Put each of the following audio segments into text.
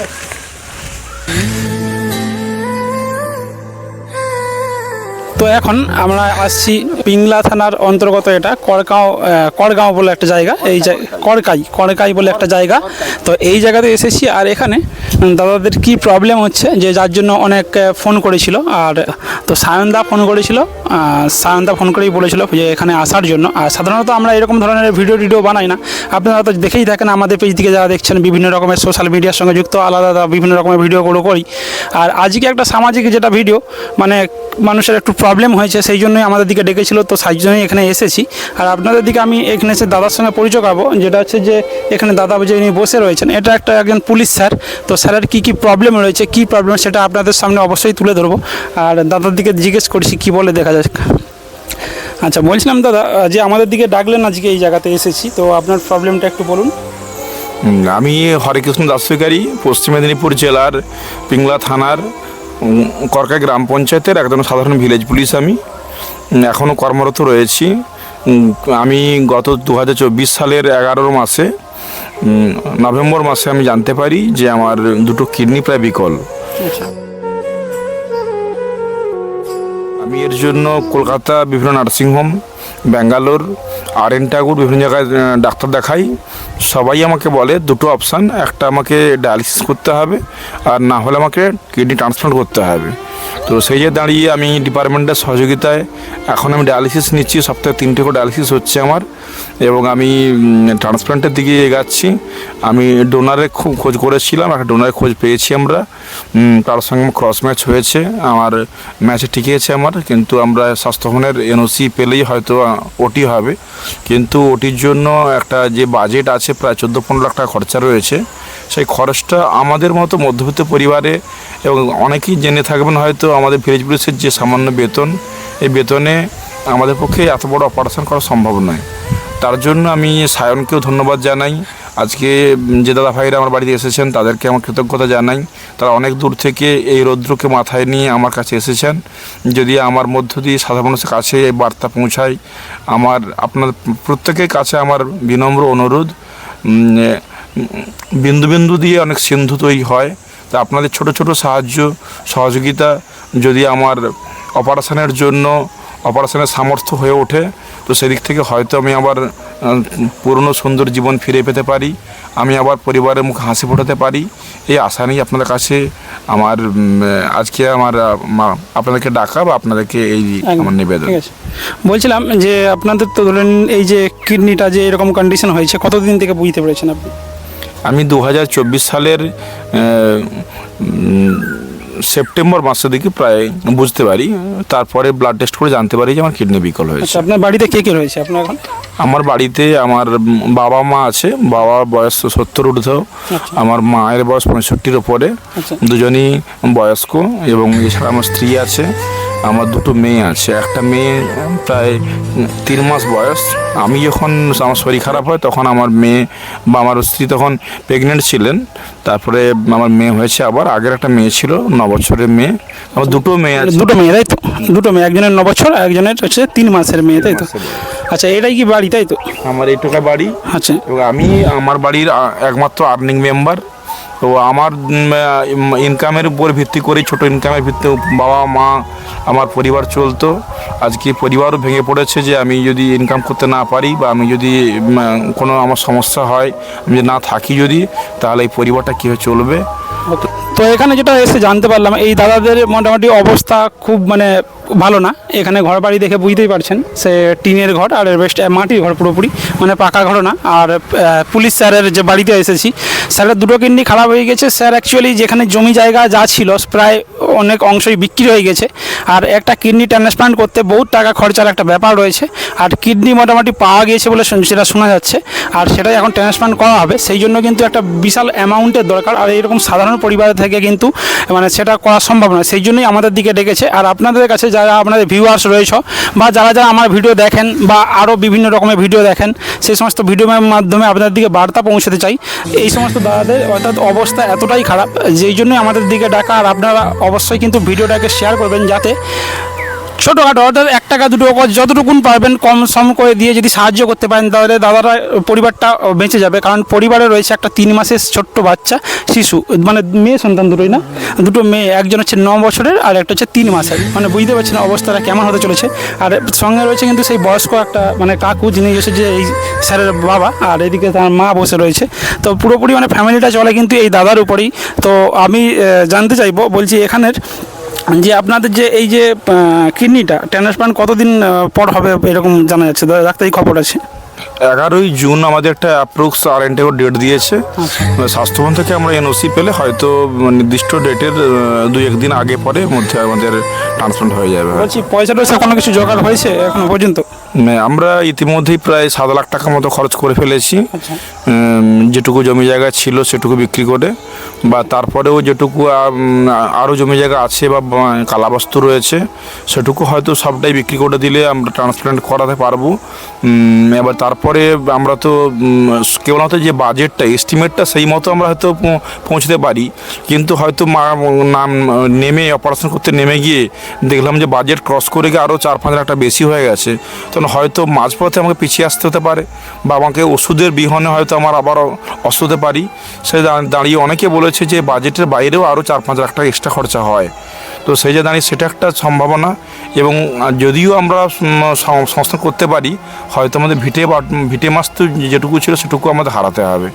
Yes. তো এখন আমরা আসছি পিংলা থানার অন্তর্গত এটা করগাঁও করগাঁও বলে একটা জায়গা। এই করকাই করকাই বলে একটা জায়গা। তো এই জায়গাতে এসেছি আর এখানে দাদাদের কি প্রবলেম হচ্ছে? যে যার জন্য অনেক ফোন করেছিল। আর, তো সায়নদা ফোন করেছিল। সায়নদা ফোন করেই বলেছিল যে এখানে আসার জন্য। আর সাধারণত আমরা এরকম ধরনের ভিডিও টিডিও বানাই না। আপনারা তো দেখেই থাকেন আমাদের পেজ থেকে যারা দেখছেন, বিভিন্ন রকমের সোশ্যাল মিডিয়ার সঙ্গে যুক্ত, আলাদা আলাদা বিভিন্ন রকমের ভিডিওগুলো করি। আর আজকে একটা সামাজিক যেটা ভিডিও মানে মানুষের একটু প্রবলেম হয়েছে, সেই জন্যই আমাদের দিকে ডেকেছিল, তো সেই জন্যই এখানে এসেছি। আর আপনাদের দিকে আমি এখানে এসে দাদার সঙ্গে পরিচয় পাবো যেটা হচ্ছে যে এখানে দাদা যিনি বসে রয়েছেন, এটা একটা একজন পুলিশ স্যার, তো স্যারের কী কী প্রবলেম রয়েছে, কী প্রবলেম সেটা আপনাদের সামনে অবশ্যই তুলে ধরবো। আর দাদার দিকে জিজ্ঞেস করছি, কী বলে দেখা যাক। আচ্ছা বলছিলাম দাদা যে আমাদের দিকে ডাকলেন আজকে এই জায়গাতে এসেছি, তো আপনার প্রবলেমটা একটু বলুন। আমি হরেকৃষ্ণ দাসবিকারী পশ্চিম মেদিনীপুর জেলার পিংলা থানার উম, করকাই গ্রাম পঞ্চায়েতের একজন সাধারণ ভিলেজ পুলিশ আমি। এখনও কর্মরত রয়েছি। আমি গত দু হাজার চব্বিশ সালের এগারো মাসে নভেম্বর মাসে আমি জানতে পারি যে আমার দুটো কিডনি প্রায় বিকল। আচ্ছা। আমি এর জন্য কলকাতা বিভিন্ন nursing home Bangalore R N Thakur বিভিন্ন জায়গায় ডাক্তার দেখাই। সবাই আমাকে বলে দুটো অপশান একটা আমাকে ডায়ালিসিস করতে হবে আর না হলে আমাকে কিডনি ট্রান্সপ্লান্ট করতে হবে। তো সেই যে দাঁড়িয়ে আমি ডিপার্টমেন্টের সহযোগিতায় এখন আমি ডায়ালিসিস নিচ্ছি, সপ্তাহে তিনটে করে ডায়ালিসিস হচ্ছে আমার এবং আমি ট্রান্সপ্লান্টের দিকে এগাচ্ছি। আমি ডোনারের খুব খোঁজ করেছিলাম, একটা ডোনারের খোঁজ পেয়েছি আমরা। তার সঙ্গে ক্রস ম্যাচ হয়েছে, আমার ম্যাচে টিকিয়েছে আমার, কিন্তু আমরা স্বাস্থ্যভবনের এনওসি পেলেই হয়তো ওটি হবে। কিন্তু ওটির জন্য একটা যে বাজেট আছে প্রায় চোদ্দ পনেরো লাখ টাকা খরচা রয়েছে। সেই খরচটা আমাদের মতো মধ্যবিত্ত পরিবারে এবং অনেকেই জেনে থাকবেন হয়তো আমাদের ভিলেজ পুলিশের যে সামান্য বেতন, এই বেতনে আমাদের পক্ষে এত বড় অপারেশন করা সম্ভব নয়। তার জন্য আমি সায়নকেও ধন্যবাদ জানাই। আজকে যে দাদা ভাইরা আমার বাড়িতে এসেছেন, তাদেরকে আমার কৃতজ্ঞতা জানাই। তারা অনেক দূর থেকে এই রৌদ্রকে মাথায় নিয়ে আমার কাছে এসেছেন। যদি আমার মধ্য দিয়ে সাধারণ মানুষের কাছে এই বার্তা পৌঁছায়, আমার, আপনার প্রত্যেকের কাছে আমার বিনম্র অনুরোধ। বিন্দু বিন্দু দিয়ে অনেক সিন্ধু তৈরি হয়। তা আপনাদের ছোট ছোট সাহায্য, সহযোগিতা যদি আমার অপারেশনের জন্য অপারেশনের সামর্থ্য হয়ে ওঠে। তো সেদিক থেকে হয়তো আমি আবার পুরনো সুন্দর জীবন ফিরে পেতে পারি। আমি আবার পরিবারের মুখে হাসি ফোটাতে পারি। এই আশা নিয়ে আপনাদের কাছে আমার আজকে আমার মা- আপনাদেরকে ডাকা বা আপনাদেরকে এই আমার নিবেদন। বলছিলাম যে আপনাদের তো ধরেন এই যে কিডনিটা যে এরকম কন্ডিশন হয়েছে কতদিন থেকে বুঝতে পেরেছেন আপনি? আমি দু হাজার চব্বিশ সালের সেপ্টেম্বর মাসের দিকে প্রায় বুঝতে পারি তারপরে ব্লাড টেস্ট করে জানতে পারি যে আমার কিডনি বিকল হয়েছে। আচ্ছা আপনার বাড়িতে কে কে রয়েছে আপনার এখন? আমার বাড়িতে আমার বাবা মা আছে বাবার বয়স সত্তর ঊর্ধ্ব আমার মায়ের বয়স পঁয়ষট্টির ওপরে আচ্ছা। দুজনই বয়স্ক এবং এছাড়া আমার স্ত্রী আছে আমার দুটো মেয়ে আছে। একটা মেয়ে প্রায় তিন মাস বয়স। আমি যখন আমার শরীর খারাপ হয় তখন আমার মেয়ে বা আমার স্ত্রী তখন প্রেগনেন্ট ছিলেন তারপরে আমার মেয়ে হয়েছে আবার আগের একটা মেয়ে ছিল ন বছরের মেয়ে? আমার দুটো মেয়ে আছে। দুটো মেয়ে তাই তো? দুটো মেয়ে একজনের ন বছর আর একজনের হচ্ছে তিন মাসের মেয়ে তাই তো? আচ্ছা এটাই কি বাড়ি তাই তো? আমার এইটুকা বাড়ি। আচ্ছা। আমি আমার বাড়ির একমাত্র আর্নিং মেম্বার তো আমার ইনকামের উপর ভিত্তি করে ছোট ইনকামের ভিত্তি বাবা মা আমার পরিবার চলতো। আজকে পরিবারও ভেঙে পড়েছে যে আমি যদি ইনকাম করতে না পারি বা আমি যদি কোনো আমার সমস্যা হয় আমি না থাকি যদি তাহলে এই পরিবারটা কীভাবে চলবে? তো এখানে যেটা এসে জানতে পারলাম, এই দাদাদের মোটামুটি অবস্থা খুব মানে ভালো না। এখানে ঘর বাড়ি দেখে বুঝতেই পারছেন, সে টিনের ঘর আর বেস্ট মাটির ঘর পুরোপুরি মানে পাকা ঘর না। আর পুলিশ স্যারের যে বাড়িতে এসেছি, স্যারের দুটো কিডনি খারাপ হয়ে গেছে। স্যার অ্যাকচুয়ালি যেখানে জমি জায়গা যা ছিল, প্রায় অনেক অংশই বিক্রি হয়ে গেছে। আর একটা কিডনি ট্রান্সপ্লান্ট করতে বহুত টাকা খরচার একটা ব্যাপার রয়েছে। আর কিডনি মোটামুটি পাওয়া গিয়েছে বলে সেটা শোনা যাচ্ছে। আর সেটাই এখন ট্রান্সপ্লান্ট করা হবে। সেই জন্য কিন্তু একটা বিশাল অ্যামাউন্টের দরকার। আর এইরকম সাধারণ পরিবার থেকে কিন্তু মানে সেটা করা সম্ভব নয়। সেই জন্যই আমাদের দিকে ডেকেছে। আর আপনাদের কাছে যারা আপনাদের ভিউয়ার্স রয়েছে বা যারা যারা আমার ভিডিও দেখেন বা আরও বিভিন্ন রকমের ভিডিও দেখেন, সেই সমস্ত ভিডিওর মাধ্যমে আপনাদের দিকে বার্তা পৌঁছাতে চাই। এই সমস্ত দাদাদের অর্থাৎ অবস্থা এতটাই খারাপ, যেই জন্যই আমাদের দিকে ডাকা। আর আপনারা অবশ্যই কিন্তু ভিডিওটাকে শেয়ার করবেন যাতে ছোটোখাটো, অর্থাৎ এক টাকা, দুটো যতটুকুন পারবেন কম সম করে দিয়ে যদি সাহায্য করতে পারেন, তাহলে দাদারা পরিবারটা বেঁচে যাবে। কারণ পরিবারে রয়েছে একটা তিন মাসের ছোট্ট বাচ্চা, শিশু মানে মেয়ে সন্তান দুটোই না? দুটো মেয়ে, একজন হচ্ছে ন বছরের আর একটা হচ্ছে তিন মাসের। মানে বুঝতে পারছেন অবস্থাটা কেমন হতে চলেছে? আর সঙ্গে রয়েছে কিন্তু সেই বয়স্ক একটা মানে কাকু, যিনি এসে যে এই স্যারের বাবা, আর এদিকে তার মা বসে রয়েছে। তো পুরোপুরি মানে ফ্যামিলিটা চলে কিন্তু এই দাদার উপরেই। তো আমি জানতে চাইব, বলছি এখানের যে আপনাদের যে এই যে কিডনিটা ট্রান্সপ্লান্ট কতদিন পর হবে এরকম জানা যাচ্ছে? দাদা ডাক্তারি খবর আছে। এগারোই জুন আমাদের একটা অ্যাপ্রক্স আর এনটেও ডেট দিয়েছে স্বাস্থ্যভবন থেকে আমরা এনওসি পেলে হয়তো নির্দিষ্ট ডেটের দুই একদিন আগে পরে মধ্যে আমাদের ট্রান্সপ্লান্ট হয়ে যাবে। বলছি পয়সা টয়সা কোনো কিছু জোগাড় হয়েছে এখনও পর্যন্ত? মানে আমরা ইতিমধ্যেই প্রায় সাত লাখ টাকা মতো খরচ করে ফেলেছি। আচ্ছা। যেটুকু জমি জায়গা ছিল সেটুকু বিক্রি করে। বা তারপরেও যেটুকু আরও জমি জায়গা আছে বা কালাবস্তু রয়েছে, সেটুকু হয়তো সবটাই বিক্রি করে দিলে আমরা ট্রান্সপ্লান্ট করাতে পারব। এবার তারপরে আমরা তো কেবলমাত্র যে বাজেটটা এস্টিমেটটা সেই মতো আমরা হয়তো পৌঁছতে পারি। কিন্তু হয়তো নাম, নেমে অপারেশন করতে নেমে গিয়ে দেখলাম যে বাজেট ক্রস করে গিয়ে আরও চার পাঁচ লাখ টাকা বেশি হয়ে গেছে। তখন হয়তো মাঝপথে আমাকে পিছিয়ে আসতে হতে পারে বা আমাকে ওষুধের বিহনে হয়তো আমার আবার অসুখ হতে পারি। সে দাঁড়িয়ে অনেকে বলেছে যে বাজেটের বাইরেও আরও চার পাঁচ লাখ টাকা এক্সট্রা খরচা হয়। তো সেই যে দাঁড়িয়ে সেটা একটা সম্ভাবনা এবং যদিও আমরা সংস্থান করতে পারি, হয়তো আমাদের ভিটে বা, ভিটে মাছ তো যেটুকু ছিল সেটুকু আমাদের হারাতে হবে।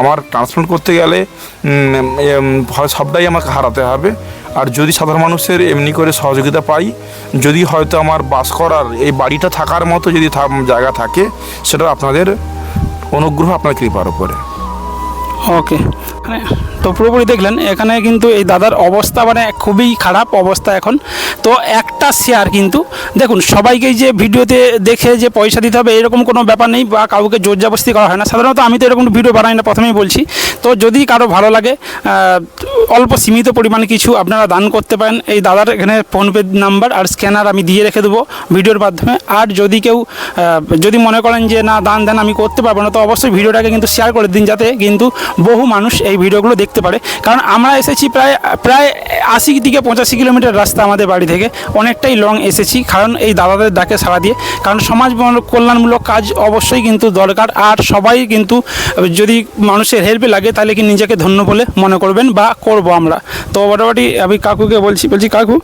আমার ট্রান্সপ্লান্ট করতে গেলে সবটাই আমাকে হারাতে হবে। আর যদি সাধারণ মানুষের এমনি করে সহযোগিতা পাই, যদি হয়তো আমার বাস করার এই বাড়িটা থাকার মতো যদি জায়গা থাকে, সেটা আপনাদের অনুগ্রহ আপনার কৃপার উপরে। ওকে। মানে তো পুরোপুরি দেখলেন, এখানে কিন্তু এই দাদার অবস্থা মানে খুবই খারাপ অবস্থা এখন। তো একটা শেয়ার কিন্তু, দেখুন, সবাইকেই যে ভিডিওতে দেখে যে পয়সা দিতে হবে, এরকম কোনো ব্যাপার নেই বা কাউকে জোর জবস্তি করা হয় না। সাধারণত আমি তো এরকম ভিডিও বানাই না, প্রথমেই বলছি। তো যদি কারও ভালো লাগে অল্প সীমিত পরিমাণে কিছু আপনারা দান করতে পারেন। এই দাদার এখানে ফোনপে নাম্বার আর স্ক্যানার আমি দিয়ে রেখে দেবো ভিডিওর মাধ্যমে। আর যদি কেউ যদি মনে করেন যে, না, দান দেন, আমি করতে পারব না, তো অবশ্যই ভিডিওটাকে কিন্তু শেয়ার করে দিন যাতে কিন্তু বহু মানুষ এই ভিডিওগুলো দেখতে পারে। কারণ আমরা এসেছি প্রায় প্রায় আশি থেকে পঁচাশি কিলোমিটার রাস্তা আমাদের বাড়ি থেকে। অনেকটাই লং এসেছি কারণ এই দাদাদের ডাকে সাড়া দিয়ে। কারণ সমাজ কল্যাণমূলক কাজ অবশ্যই কিন্তু দরকার। আর সবাই কিন্তু যদি মানুষের হেল্পে লাগে তাহলে কি নিজেকে ধন্য বলে মনে করবেন বা করব আমরা। তো মোটামুটি আমি কাকুকে বলছি বলছি কাকু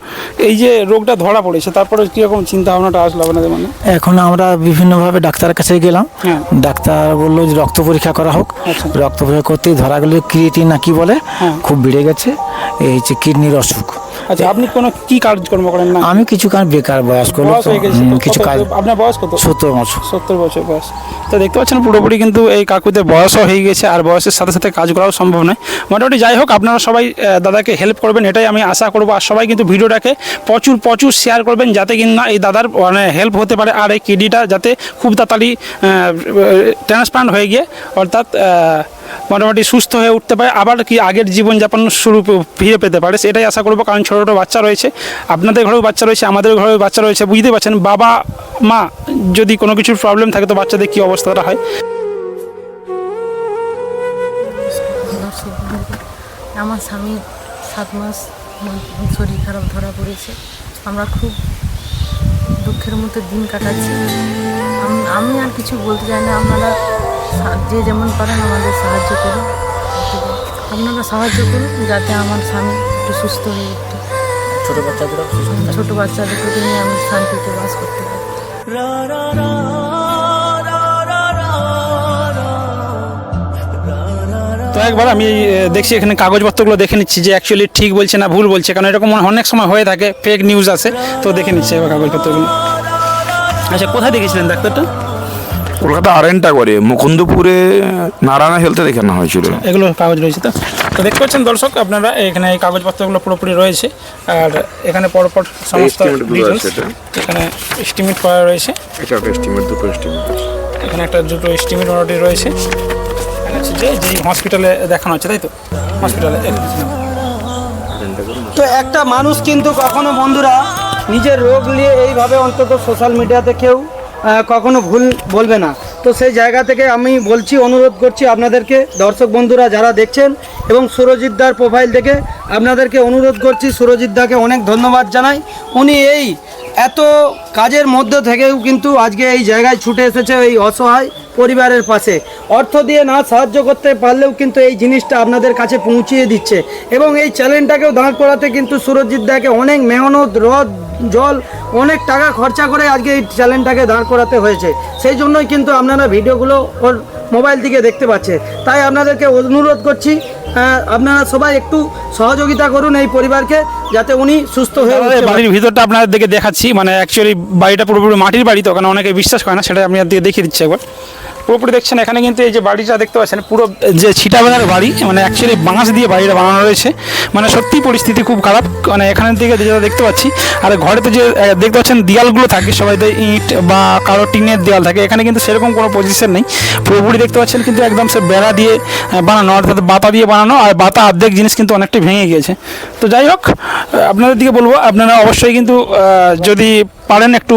এই যে রোগটা ধরা পড়েছে তারপরে কীরকম চিন্তা ভাবনাটা আসলো আপনাদের মনে? এখন আমরা বিভিন্নভাবে ডাক্তারের কাছে গেলাম। হ্যাঁ। ডাক্তার বলল যে রক্ত পরীক্ষা করা হোক। আচ্ছা। রক্ত পরীক্ষা করতেই ধরা গেল ক্রিয়েটিন না কি বলে হ্যাঁ। খুব বেড়ে গেছে এই হচ্ছে কিডনির অসুখ। আচ্ছা আপনি কোনো কি কাজকর্ম করেন? না। আমি কিছু কাজ বেকার বয়স্ক বয়স তো। কিছু কাজ আপনার বয়স কত? সত্তর বছর। সত্তর বছর বয়স। তো দেখতে পাচ্ছেন পুরোপুরি কিন্তু এই কাকুদের বয়সও হয়ে গেছে আর বয়সের সাথে সাথে কাজ করাও সম্ভব নয়। মোটামুটি যাই হোক আপনারা সবাই দাদাকে হেল্প করবেন এটাই আমি আশা করব। আর সবাই কিন্তু ভিডিওটাকে প্রচুর প্রচুর শেয়ার করবেন যাতে কিনা এই দাদার মানে হেল্প হতে পারে আর এই কিডনিটা যাতে খুব তাড়াতাড়ি ট্রান্সপ্লান্ট হয়ে গিয়ে অর্থাৎ মোটামুটি সুস্থ হয়ে উঠতে পারে, আবার কি আগের জীবনযাপন শুরু ফিরে পেতে পারে। সেটাই আশা করব, কারণ ছোটো ছোটো বাচ্চা রয়েছে। আপনাদের ঘরেও বাচ্চা রয়েছে, আমাদের ঘরেও বাচ্চা রয়েছে, বুঝতে পারছেন? বাবা, মা, যদি কোনো কিছুর প্রবলেম থাকে, তো বাচ্চাদের কী অবস্থাটা হয়? আমার স্বামী সাত মাস শরীর খারাপ ধরা পড়েছে। আমরা খুব দুঃখের মধ্যে দিন কাটাচ্ছি। আমি আর কিছু বলতে চাই না, আপনারা যে যেমন পারেন আমাদের সাহায্য করুন আপনারা সাহায্য করুন যাতে আমার স্বামী একটু সুস্থ হয়ে একটু ছোট বাচ্চাগুলো ছোটো বাচ্চাদেরকে নিয়ে আমি শান্তিতে বাস করতে পারি তো একবার আমি দেখছি এখানে কাগজপত্রগুলো দেখে নিচ্ছি যে অ্যাকচুয়ালি ঠিক বলছে না ভুল বলছে কারণ এরকম অনেক সময় হয়ে থাকে ফেক নিউজ আছে তো দেখে নিচ্ছি এবার কাগজপত্রগুলো আচ্ছা কোথায় দেখেছিলেন ডাক্তারটা কলকাতা আরেনটা করে মুকুন্দপুরে নারায়ণা হেলথে দেখানো হয়েছিল। এগুলো কাগজ রয়েছে তো? তো দেখতে পাচ্ছেন দর্শক আপনারা এখানে এই কাগজপত্রগুলো পুরোপুরি রয়েছে। আর এখানে পরপর সমস্ত। এখানে এস্টিমেট করা রয়েছে। এটা একটা estimate, দুটো আছে। এখানে একটা দুটো এস্টিমেট মোটামুটি রয়েছে। যে যেই হসপিটালে দেখানো হচ্ছে তাই তো? হসপিটালে তো একটা মানুষ কিন্তু কখনো বন্ধুরা নিজের রোগ নিয়ে এইভাবে অন্তত সোশ্যাল মিডিয়াতে কেউ কখনো ভুল বলবে না। তো সেই জায়গা থেকে আমি বলছি, অনুরোধ করছি আপনাদেরকে, দর্শক বন্ধুরা যারা দেখছেন এবং সুরজিৎদার প্রোফাইল থেকে আপনাদেরকে অনুরোধ করছি, সুরজিৎ দাকে অনেক ধন্যবাদ জানাই। উনি এই এত কাজের মধ্যে থেকেও কিন্তু আজকে এই জায়গায় ছুটে এসেছে এই অসহায় পরিবারের পাশে। অর্থ দিয়ে না সাহায্য করতে পারলেও কিন্তু এই জিনিসটা আপনাদের কাছে পৌঁছিয়ে দিচ্ছে। এবং এই চ্যালেঞ্জটাকেও দাঁড় করাতে কিন্তু সুরজিৎ দাকে অনেক মেহনত, রদ, জল, অনেক টাকা খরচা করে আজকে এই চ্যালেঞ্জটাকে দাঁড় করাতে হয়েছে। সেই জন্যই কিন্তু আপনারা ভিডিওগুলো ওর মোবাইল থেকে দেখতে পাচ্ছে। তাই আপনাদেরকে অনুরোধ করছি আপনারা সবাই একটু সহযোগিতা করুন এই পরিবারকে যাতে উনি সুস্থ হয়ে। বাড়ির ভিতরটা আপনাদের দিকে দেখাচ্ছি মানে অ্যাকচুয়ালি বাড়িটা পুরোপুরি মাটির বাড়ি তো ওখানে অনেকে বিশ্বাস করে না সেটা আমি দিকে দেখিয়ে দিচ্ছি একবার পুরোপুরি দেখছেন, এখানে কিন্তু এই যে বাড়িটা দেখতে পাচ্ছেন, পুরো যে ছিটাবেড়ার বাড়ি মানে অ্যাকচুয়ালি বাঁশ দিয়ে বাড়িটা বানানো রয়েছে। মানে সত্যি পরিস্থিতি খুব খারাপ মানে এখানের দিকে যেটা দেখতে পাচ্ছি, আর ঘরে তো যে দেখতে পাচ্ছেন দেয়ালগুলো থাকে, সবাই তো ইট বা কারও টিনের দেয়াল থাকে, এখানে কিন্তু সেরকম কোনো পজিশন নেই। পুরোপুরি দেখতে পাচ্ছেন কিন্তু একদম সে বেড়া দিয়ে বানানো, অর্থাৎ বাতা দিয়ে বানানো, আর বাতা অর্ধেক জিনিস কিন্তু অনেকটাই ভেঙে গিয়েছে। তো যাই হোক আপনাদের দিকে বলব, আপনারা অবশ্যই কিন্তু যদি পারেন একটু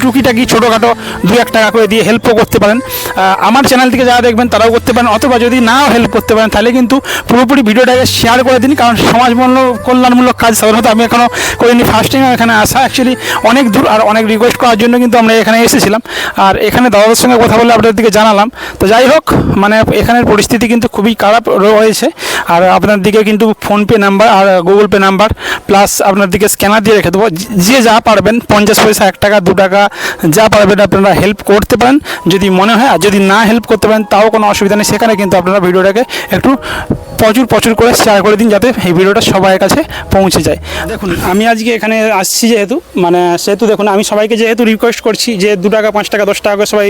টুকিটাকি ছোটোখাটো দু এক টাকা করে দিয়ে হেল্পও করতে পারেন। আমার চ্যানেল থেকে যারা দেখবেন তারাও করতে পারেন, অথবা যদি নাও হেল্প করতে পারেন, তাহলে কিন্তু পুরোপুরি ভিডিওটাকে শেয়ার করে দিন, কারণ সমাজমূলক কল্যাণমূলক কাজ সাধারণত আমি এখনও করিনি ফার্স্ট টাইম এখানে আসা অ্যাকচুয়ালি অনেক দূর, আর অনেক রিকোয়েস্ট করার জন্য কিন্তু আমরা এখানে এসেছিলাম। আর এখানে দাদাদের সঙ্গে কথা বলে আপনাদের দিকে জানালাম। তো যাই হোক মানে এখানের পরিস্থিতি কিন্তু খুবই খারাপ রয়েছে। আর আপনার দিকে কিন্তু ফোনপে নাম্বার আর গুগল পে নাম্বার প্লাস আপনার দিকে স্ক্যানার দিয়ে রেখে দেবো। যে যা পারবেন, পঞ্চাশ পয়সা, এক টাকা, দু টাকা যা পারবেন আপনারা হেল্প করতে পারেন। যদি মনে হয় আর যদি না হেল্প করতে পারেন, তাও কোনো অসুবিধা নেই। সেখানে কিন্তু আপনারা ভিডিওটাকে একটু প্রচুর প্রচুর করে শেয়ার করে দিন যাতে এই ভিডিওটা সবার কাছে পৌঁছে যায়। দেখুন, আমি আজকে এখানে আসছি যেহেতু মানে সেহেতু দেখুন, আমি সবাইকে যেহেতু রিকোয়েস্ট করছি যে দু টাকা, পাঁচ টাকা, দশ টাকা করে সবাই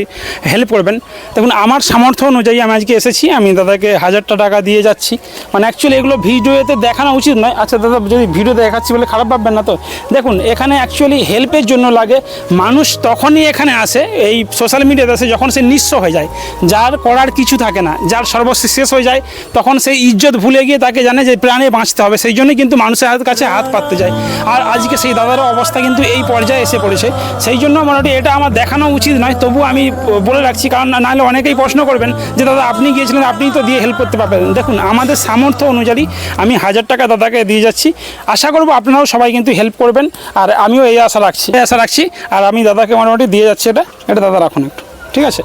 হেল্প করবেন। দেখুন, আমার সামর্থ্য অনুযায়ী আমি আজকে এসেছি, আমি দাদাকে হাজারটা টাকা দিয়ে যাচ্ছি। মানে অ্যাকচুয়ালি এগুলো ভিডিওতে দেখানো উচিত নয়। আচ্ছা দাদা, যদি ভিডিও দেখাচ্ছি বলে খারাপ ভাববেন না তো? দেখুন, এখানে অ্যাকচুয়ালি হেল্পের জন্য লাগে মানুষ তখনই এখানে আসে, এই সোশ্যাল মিডিয়াতে আসে যখন সে নিঃস্ব হয়ে যায়। যার করার কিছু থাকে না, যার সর্বশেষ শেষ হয়ে যায়, তখন সেই ইজ্জত ভুলে গিয়ে তাকে জানে যে প্রাণে বাঁচতে হবে। সেই জন্যই কিন্তু মানুষের হাত কাছে হাত পাততে যায়। আর আজকে সেই দাদারও অবস্থা কিন্তু এই পর্যায়ে এসে পড়েছে। সেই জন্য মোটামুটি এটা আমার দেখানো উচিত নয় তবু আমি বলে রাখছি, কারণ নাহলে অনেকেই প্রশ্ন করবেন যে, দাদা, আপনি গিয়েছিলেন আপনি তো দিয়ে হেল্প করতে পারবেন। দেখুন, আমাদের সামর্থ্য অনুযায়ী আমি হাজার টাকা দাদাকে দিয়ে যাচ্ছি। আশা করব আপনারাও সবাই কিন্তু হেল্প করবেন, আর আমিও এই আশা রাখছি, এই আশা রাখছি, আর আমি দাদাকে মোটামুটি দিয়ে যাচ্ছে এটা। এটা দাদা রাখুন একটু, ঠিক আছে?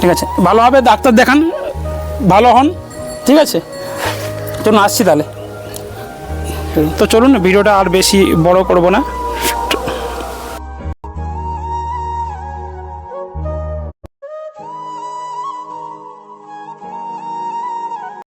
ঠিক আছে ভালোভাবে ডাক্তার দেখান, ভালো হন, ঠিক আছে? চলুন, আসছি তাহলে। তো চলুন, ভিডিওটা আর বেশি বড় করব না।